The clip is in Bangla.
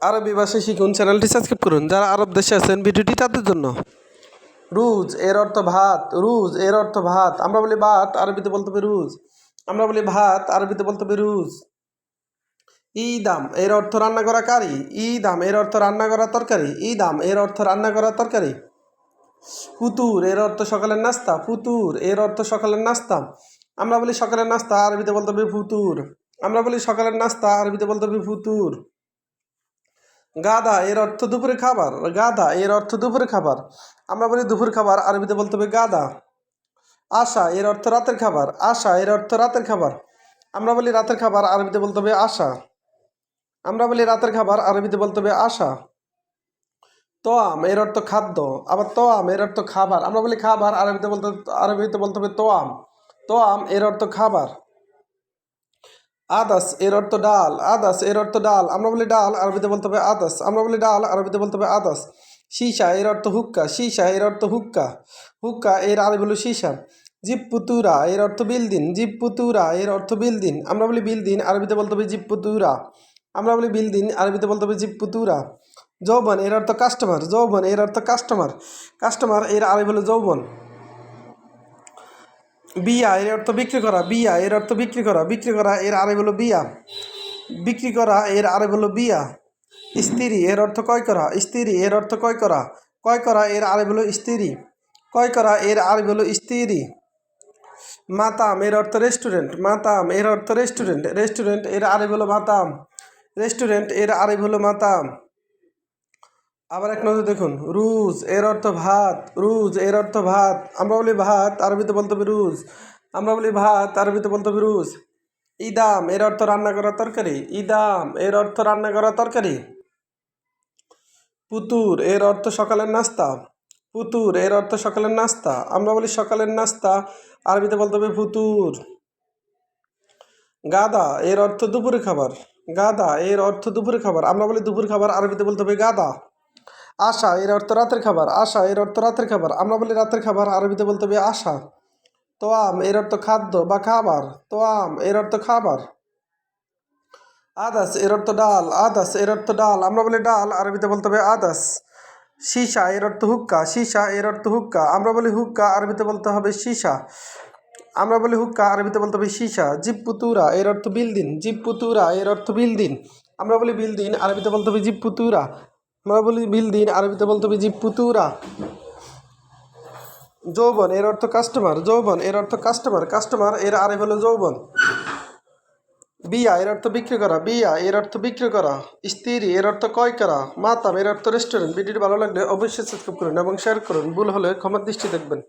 আরবি ভাষা শিখুন চ্যানেলটি সাবস্ক্রাইব করুন। যারা আরব দেশে আছেন, ভিডিওটি তাদের জন্য। রুজ, এর অর্থ ভাত। রুজ, এর অর্থ ভাত। আমরা বলি ভাত, আরবিতে বলতে হবে রুজ। আমরা বলি ভাত, আরবিতে বলতে হবে রুজ। ইদাম এর অর্থ রান্না করা কারি। ইদাম এর অর্থ রান্না করা তরকারি। ইদাম এর অর্থ রান্না করা তরকারি। ফুতুর এর অর্থ সকালের নাস্তা। ফুতুর এর অর্থ সকালের নাস্তা। আমরা বলি সকালের নাস্তা, আরবিতে বলতে হবে ফুতুর আমরা বলি সকালের নাস্তা, আরবিতে বলতে হবে ফুতুর গাদা এর অর্থ দুপুরে খাবার। গাদা এর অর্থ দুপুরে খাবার। আমরা বলি দুপুর খাবার, আরবিতে বলতে হবে গাদা আশা, এর অর্থ রাতের খাবার। আশা, এর অর্থ রাতের খাবার। আমরা বলি রাতের খাবার, আরবিতে বলতে হবে আশা। আমরা বলি রাতের খাবার, আরবিতে বলতে হবে আশা। তোয়াম, এর অর্থ খাদ্য। আবার তোয়াম, এর অর্থ খাবার। আমরা বলি খাবার, আরবিতে বলতে আরবিতে বলতে হবে তোয়াম। তোয়াম, এর অর্থ খাবার। আদাস, এর অর্থ ডাল। আদাস, এর অর্থ ডাল। আমরা বলি ডাল, আরবিতে বলতে হবে আদাস। আমরা বলি ডাল, আরবিতে বলতে হবে আদাস। সীসা, এর অর্থ হুক্কা। সীসা, এর অর্থ হুক্কা। হুক্কা, এর আরবি হলো সীসা। জিপ পুতুরা এর অর্থ বিলদিন। পুতুরা এর অর্থ বিলদিন। আমরা বলি বিলদিন, আরবিতে বলতে হবে জিপ পুতুরা আমরা বলি বিলদিন, আরবিতে বলতে হবে জিপ পুতুরা যৌবন, এর অর্থ কাস্টমার যৌবন, এর অর্থ কাস্টমার কাস্টমার এর আরবি হলো যৌবন। বিয়া, এর অর্থ বিক্রি করা, বিয়া, এর অর্থ বিক্রি করা বিক্রি করা, এর আরে হলো বিয়া। বিক্রি করা, এর আরে হলো বিয়া। স্ত্রী, এর অর্থ কয় করা, স্ত্রী, এর অর্থ কয় করা। কয় করা, এর আরে হলো স্ত্রী। কয় করা, এর আরেক হলো স্ত্রী। মাতাম, এর অর্থ রেস্টুরেন্ট মাতাম, এর অর্থ রেস্টুরেন্ট রেস্টুরেন্টের আরে হলো মাতাম। রেস্টুরেন্টের আরে হলো মাতাম। আবার এক নজর দেখুন, রুজ, এর অর্থ ভাত, রুজ, এর অর্থ ভাত, আমরা বলি ভাত, আরবিতে বলতে হবে রুজ, আমরা বলি ভাত, আরবিতে বলতে হবে রুজ। ইদাম, এর অর্থ রান্না করা তরকারি, ইদাম, এর অর্থ রান্না করা তরকারি। পুতুর, এর অর্থ সকালের নাস্তা, পুতুর, এর অর্থ সকালের নাস্তা, আমরা বলি সকালের নাস্তা, আরবিতে বলতে হবে ফুতুর গাদা, এর অর্থ দুপুরে খাবার, গাদা, এর অর্থ দুপুরে খাবার, আমরা বলি দুপুর খাবার, আরবিতে বলতে হবে গাদা। আশা এর অর্থ রাতের খাবার আশা এর অর্থ রাতের খাবার আমরা বলি রাতের খাবার আরবিতে বলতে হবে আশা তোয়াম এর অর্থ খাদ্য বা খাবার তোয়াম এর অর্থ খাবার আদাস এর অর্থ ডাল আদাস এর অর্থ ডাল আমরা বলি ডাল আরবিতে বলতে হবে আদাস সীসা এর অর্থ হুক্কা সীসা এর অর্থ হুক্কা আমরা বলি হুক্কা আরবিতে বলতে হবে সীসা আমরা বলি হুক্কা আরবিতে বলতে হবে সীসা জিপ পুতুরা এর অর্থ বিলদিন পুতুরা এর অর্থ বিলদিন আমরা বলি বিলদিন আরবিতে বলতে হবে জিপ পুতুরা আমরা বলি বিলদিন আরবিতে বলতে হবে জি পুতুরা। যৌবন, এর অর্থ কাস্টমার যৌবন, এর অর্থ কাস্টমার কাস্টমার এর আরে হলো যৌবন। বিয়া, এর অর্থ বিক্রি করা, বিয়া, এর অর্থ বিক্রি করা। স্ত্রী, এর অর্থ ক্রয় করা। মাতাম এর অর্থ রেস্টুরেন্ট ভিডিওটি ভালো লাগলে অবশ্যই সাবস্ক্রাইব করুন এবং শেয়ার করুন। ভুল হলে ক্ষমার দৃষ্টি দেখবেন।